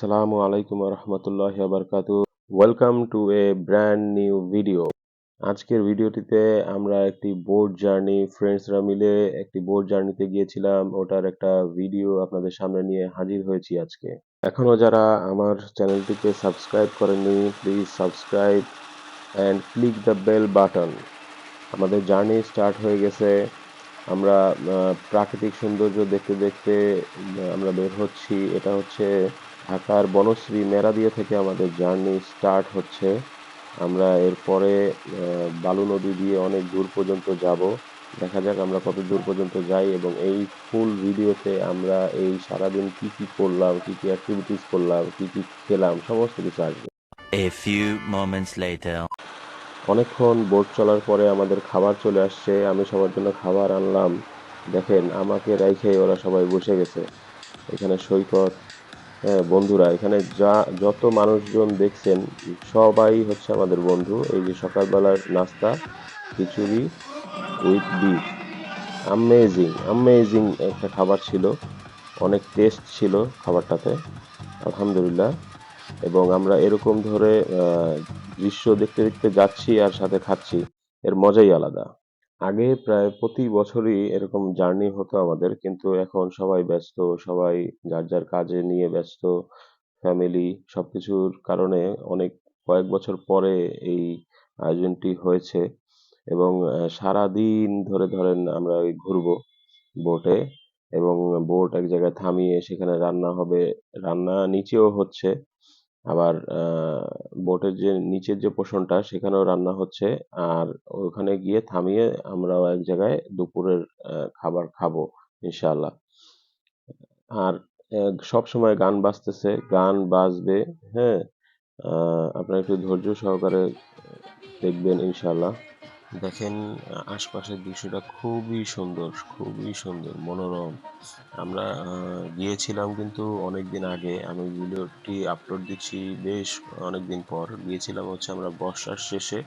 Assalamu alaikum warahmatullahi wabarakatuh. Welcome to a brand new video আজকের ভিডিওটিতে আমরা একটি বোর্ড জার্নি ফ্রেন্ডসরা মিলে একটি বোর্ড জার্নিতে গিয়েছিলাম। ওটার একটা ভিডিও আপনাদের সামনে নিয়ে হাজির হয়েছি আজকে। এখনও যারা আমার চ্যানেলটিকে সাবস্ক্রাইব করেননি please subscribe and click the bell button আমাদের জার্নি স্টার্ট হয়ে গেছে। আমরা প্রাকৃতিক সৌন্দর্য দেখতে দেখতে আমরা বের হচ্ছি। এটা হচ্ছে ঢাকার বনশ্রী মেরাদিয়া থেকে আমাদের জার্নি স্টার্ট হচ্ছে। আমরা এরপরে বালু নদী দিয়ে অনেক দূর পর্যন্ত যাব। দেখা যাক আমরা কত দূর পর্যন্ত যাই এবং এই ফুল ভিডিওতে আমরা এই সারাদিন কি কি করলাম কি কি অ্যাক্টিভিটিস করলাম কি কি খেলাম সমস্ত কিছু আসবে। A few moments later. অনেকক্ষণ বোট চলার পরে আমাদের খাবার চলে আসছে। আমি সবার জন্য খাবার আনলাম। দেখেন আমাকে রেখে ওরা সবাই বসে গেছে। এখানে সৈকত হ্যাঁ বন্ধুরা, এখানে যা, যত মানুষজন দেখছেন, সবাই হচ্ছে আমাদের বন্ধু। এই যে সকালবেলার নাস্তা, খিচুড়ি উইথ বিফ আমেজিং আমেজিং একটা খাবার ছিল। অনেক টেস্ট ছিল খাবারটাতে, আলহামদুলিল্লাহ। এবং আমরা এরকম ধরে দৃশ্য দেখতে দেখতে যাচ্ছি আর সাথে খাচ্ছি। এর মজাই আলাদা। আগে প্রায় প্রতি বছরই এরকম জার্নি হতো আমাদের, কিন্তু এখন সবাই ব্যস্ত, সবাই যার যার কাজে নিয়ে ব্যস্ত ফ্যামিলি সবকিছুর কারণে অনেক কয়েক বছর পরে এই আয়োজনটি হয়েছে এবং সারাদিন ধরে ধরেন আমরা ওই ঘুরবো বোটে এবং বোট এক জায়গায় থামিয়ে সেখানে রান্না হবে, রান্না নিচেও হচ্ছে। আবার বোটের যে নিচের যে পোষণটা, সেখানেও রান্না হচ্ছে। আর ওখানে গিয়ে থামিয়ে আমরাও এক জায়গায় দুপুরের খাবার খাব, ইনশাআল্লাহ। আর সব সময় গান বাজতেছে, গান বাজবে হ্যাঁ? আপনারা একটু ধৈর্য সহকারে দেখবেন, ইনশাআল্লাহ। দেখেন আশপাশের দৃশ্যটা খুবই সুন্দর খুবই সুন্দর, মনোরম। আমরা গিয়েছিলাম কিন্তু অনেক দিন আগে। আমি ভিডিওটি আপলোড দিচ্ছি বেশ অনেক দিন পর। গিয়েছিলাম হচ্ছে আমরা বর্ষার শেষে।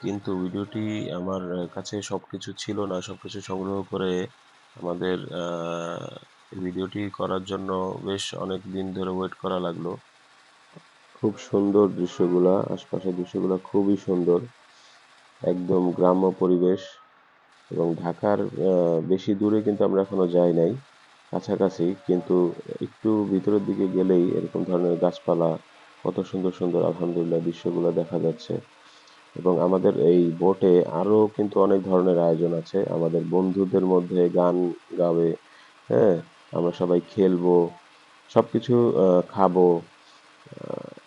কিন্তু ভিডিওটি আমার কাছে সব কিছু ছিল না। সব কিছু সংগ্রহ করে আমাদের ভিডিওটি করার জন্য বেশ অনেক দিন ধরে ওয়েট করা লাগল। খুব সুন্দর দৃশ্যগুলা, আশপাশের দৃশ্যগুলা খুবই সুন্দর। একদম গ্রাম্য পরিবেশ এবং ঢাকার বেশি দূরে কিন্তু আমরা এখনও যাই নাই কাছাকাছি। কিন্তু একটু ভিতরের দিকে গেলেই এরকম ধরনের গাছপালা কত সুন্দর সুন্দর আলহামদুলিল্লাহ দৃশ্যগুলো দেখা যাচ্ছে। এবং আমাদের এই বোটে আরও কিন্তু অনেক ধরনের আয়োজন আছে। আমাদের বন্ধুদের মধ্যে গান গাবে হ্যাঁ? আমরা সবাই খেলব সবকিছু আহ, খাব।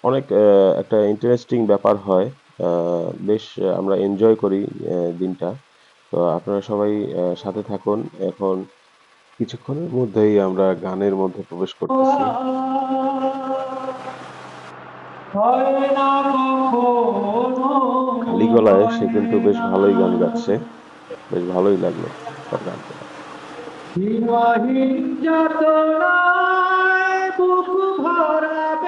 অনেক একটা ইন্টারেস্টিং ব্যাপার হয়। বেশ আমরা এনজয় করি দিনটা। তো আপনারা সবাই সাথে থাকুন। এখন কিছুক্ষণের মধ্যেই আমরা গানের মধ্যে প্রবেশ করতেছি। খালি গলায় সে কিন্তু বেশ ভালোই গান গাচ্ছে। বেশ ভালোই লাগল তার গানটা বুক ভরা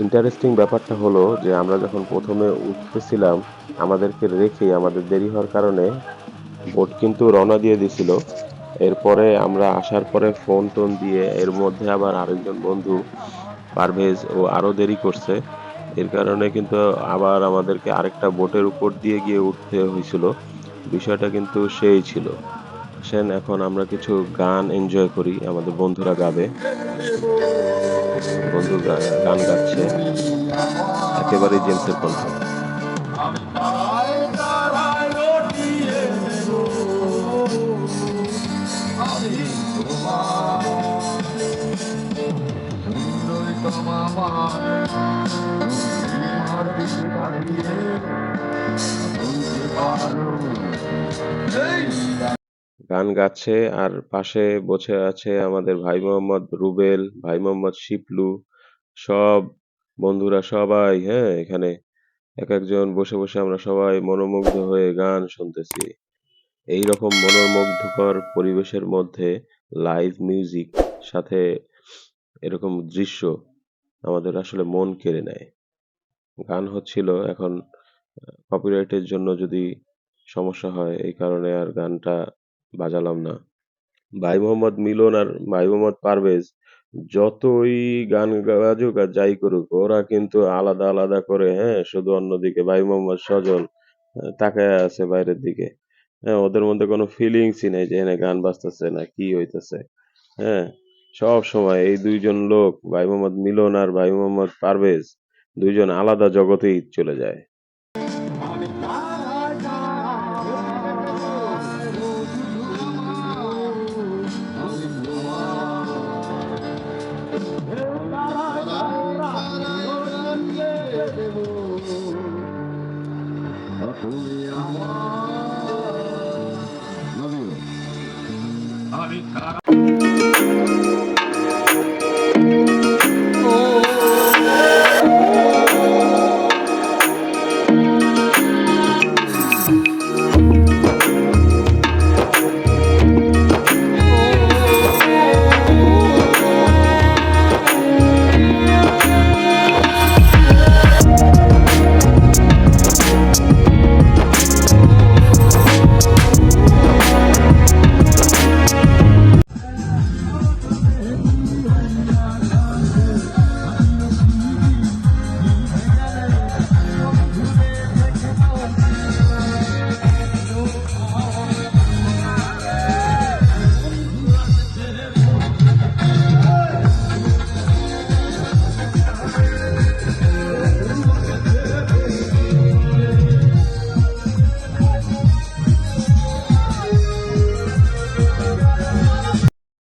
ইন্টারেস্টিং ব্যাপারটা হলো যে আমরা যখন প্রথমে উঠতেছিলাম আমাদেরকে রেখে আমাদের দেরি হওয়ার কারণে বোট কিন্তু রওনা দিয়ে দিছিল। এরপরে আমরা আসার পরে ফোন টোন দিয়ে এর মধ্যে আবার আরেকজন বন্ধু, পারভেজ ও আরও দেরি করছে। এর কারণে কিন্তু আবার আমাদেরকে আরেকটা বোটের উপর দিয়ে গিয়ে উঠতে হয়েছিল। বিষয়টা কিন্তু সেই ছিল। আসেন এখন আমরা কিছু গান এনজয় করি, আমাদের বন্ধুরা গাবে। বন্ধু গান গাচ্ছে। একেবারেই জেমসের কণ্ঠ। গান গাচ্ছে, আর পাশে বসে আছে আমাদের ভাই মোহাম্মদ রুবেল, ভাই মোহাম্মদ শিপলু, সব বন্ধুরা সবাই হ্যাঁ এখানে এক একজন বসে বসে আমরা সবাই মনোমুগ্ধ হয়ে গান শুনতেছি। এই রকম মনোমুগ্ধকর পরিবেশের মধ্যে লাইভ মিউজিক সাথে এরকম দৃশ্য আমাদের আসলে মন কেড়ে নেয়। গান হচ্ছিল এখন কপিরাইটের জন্য যদি সমস্যা হয়, এই কারণে আর গানটা বাজালাম না। ভাই মোহাম্মদ মিলন আর ভাই মোহাম্মদ পারভেজ যতই গান বাজুক আর যাই করুক ওরা কিন্তু আলাদা আলাদা করে হ্যাঁ শুধু অন্যদিকে ভাই মোহাম্মদ সজল আহ, তাকায় আছে বাইরের দিকে। হ্যাঁ ওদের মধ্যে কোনো ফিলিংসই নেই যে এখানে গান বাজতেছে না কি হইতেছে। হ্যাঁ সব সময় এই দুইজন লোক ভাই মোহাম্মদ মিলন আর ভাই মোহাম্মদ পারভেজ দুইজন আলাদা জগতেই চলে যায়। かわいい。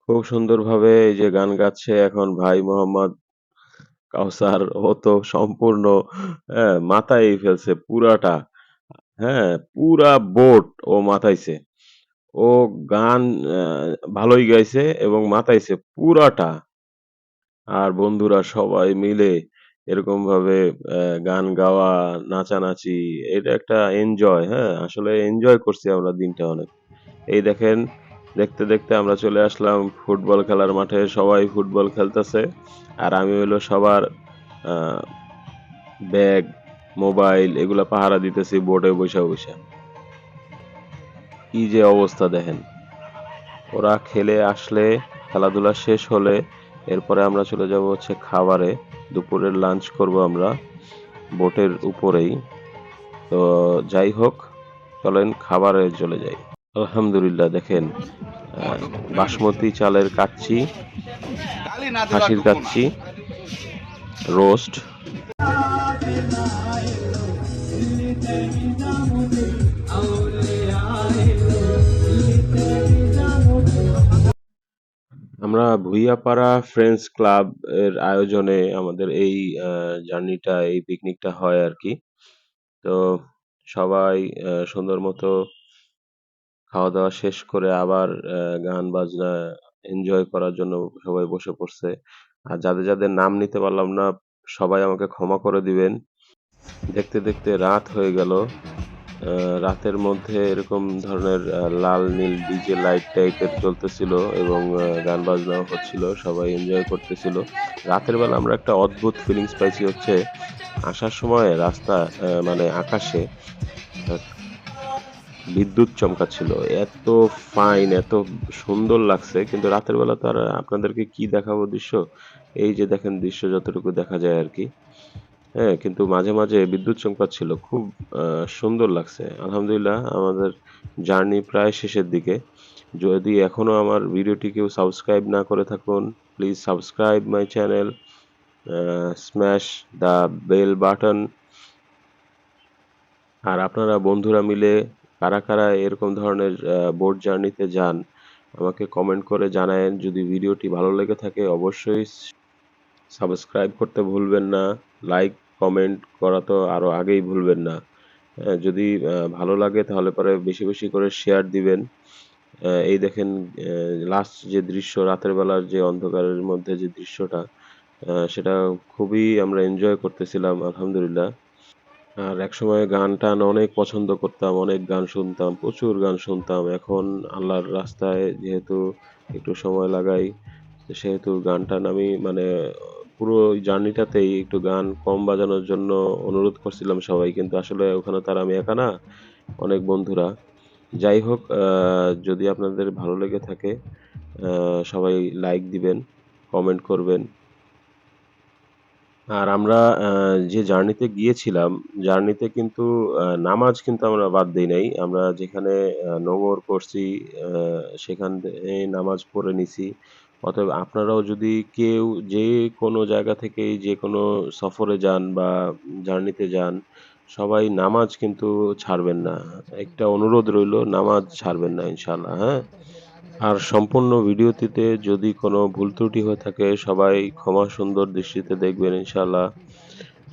খুব সুন্দরভাবে এই যে গান গাচ্ছে এখন ভাই মোহাম্মদ কাউসার ও তো সম্পূর্ণ হ্যাঁ, মাথায় ফেলছে পুরাটা। হ্যাঁ পুরা বোট ও মাথাইছে। ও গান ভালোই গাইছে এবং মাথাইছে পুরাটা। আর বন্ধুরা সবাই মিলে এরকম ভাবে গান গাওয়া নাচানাচি এটা একটা এনজয় হ্যাঁ আসলে এনজয় করছি আমরা দিনটা অনেক। এই দেখেন দেখতে দেখতে আমরা চলে আসলাম ফুটবল খেলার মাঠে। সবাই ফুটবল খেলতেছে। আর আমি হলো সবার ব্যাগ, মোবাইল এগুলো পাহারা দিতেছি বোর্ডে বসে বসে। কি যে অবস্থা দেখেন। ওরা খেলে আসলে খেলাধুলা শেষ হলে এরপরে আমরা চলে যাব হচ্ছে খাবারে। দুপুরের লাঞ্চ করব আমরা বোটের উপরেই। তো যাই হোক, চলেন খাবারে চলে যাই। আলহামদুলিল্লাহ, দেখেন বাসমতি চালের কাচ্চি খাসির কাচ্চি, রোস্ট। আমরা ভুইয়াপাড়া ফ্রেন্ডস ক্লাব এর আয়োজনে আমাদের এই জার্নিটা, এই পিকনিকটা হয় আর কি। তো সবাই সুন্দর মতো খাওয়া দাওয়া শেষ করে আবার আহ, গান বাজনা এনজয় করার জন্য সবাই বসে পড়ছে। আর যাদের যাদের নাম নিতে পারলাম না সবাই আমাকে ক্ষমা করে দিবেন। দেখতে দেখতে রাত হয়ে গেল। আহ, রাতের মধ্যে এরকম ধরনের লাল নীল ডিজে লাইট টাইপের চলতেছিল এবং গান বাজনাও হচ্ছিল সবাই এনজয় করতেছিল। রাতের বেলা আমরা একটা অদ্ভুত ফিলিংস পাইছি হচ্ছে আসার সময় রাস্তা আহ, মানে আকাশে বিদ্যুৎ চমকাচ্ছিল। এত ফাইন এত সুন্দর লাগছে, কিন্তু রাতের বেলা তো আর আপনাদেরকে কি দেখাবো দৃশ্য? এই যে দেখেন দৃশ্য যতটুকু দেখা যায় আর কি। হ্যাঁ কিন্তু মাঝে মাঝে বিদ্যুৎ চমকাচ্ছিল, খুব সুন্দর লাগছে। আলহামদুলিল্লাহ, আমাদের জার্নি প্রায় শেষের দিকে। যদি এখনও আমার ভিডিওটি কেউ সাবস্ক্রাইব না করে থাকুন please subscribe my channel smash the bell button আর আপনারা বন্ধুরা মিলে কারা কারা এরকম ধরনের বোট জার্নিতে যান, আমাকে কমেন্ট করে জানায়েন। যদি ভিডিওটি ভালো লেগে থাকে, অবশ্যই সাবস্ক্রাইব করতে ভুলবেন না লাইক কমেন্ট করা তো আরও আগেই ভুলবেন না। যদি ভালো লাগে তাহলে পরে বেশি বেশি করে শেয়ার দিবেন। এই দেখেন লাস্ট যে দৃশ্য, রাতের বেলার যে অন্ধকারের মধ্যে যে দৃশ্যটা সেটা খুবই আমরা এনজয় করতেছিলাম, আলহামদুলিল্লাহ। আর একসময় গান টান অনেক পছন্দ করতাম, অনেক গান শুনতাম, প্রচুর গান শুনতাম। এখন আল্লাহর রাস্তায় যেহেতু একটু সময় লাগাই, সেহেতু গান টান আমি মানে পুরো জার্নিটাতেই একটু গান কম বাজানোর জন্য অনুরোধ করছিলাম সবাই, কিন্তু আসলে ওখানে তার আমি একা না, অনেক বন্ধুরা। যাই হোক যদি আপনাদের ভালো লেগে থাকে সবাই লাইক দিবেন কমেন্ট করবেন। আর আমরা আহ, যে জার্নিতে গিয়েছিলাম জার্নিতে কিন্তু আহ, নামাজ কিন্তু আমরা বাদ দিই নাই। আমরা যেখানে নোঙর করছি আহ, সেখান নামাজ পড়ে নিছি। অতএব আপনারাও যদি কেউ যে কোনো জায়গা থেকেই যে কোনো সফরে যান বা জার্নিতে যান সবাই নামাজ কিন্তু ছাড়বেন না। একটা অনুরোধ রইল নামাজ ছাড়বেন না ইনশাল্লাহ হ্যাঁ? আর সম্পূর্ণ ভিডিওটিতে যদি কোনো ভুল ত্রুটি হয়ে থাকে, সবাই ক্ষমা সুন্দর দৃষ্টিতে দেখবেন ইনশাল্লাহ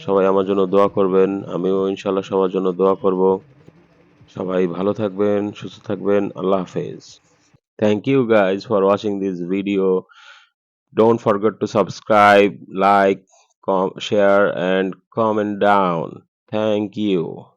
সবাই আমার জন্য দোয়া করবেন, আমিও ইনশাল্লাহ সবার জন্য দোয়া করব। সবাই ভালো থাকবেন, সুস্থ থাকবেন, আল্লাহ হাফেজ। Thank you guys for watching this video don't forget to subscribe like share and comment down thank you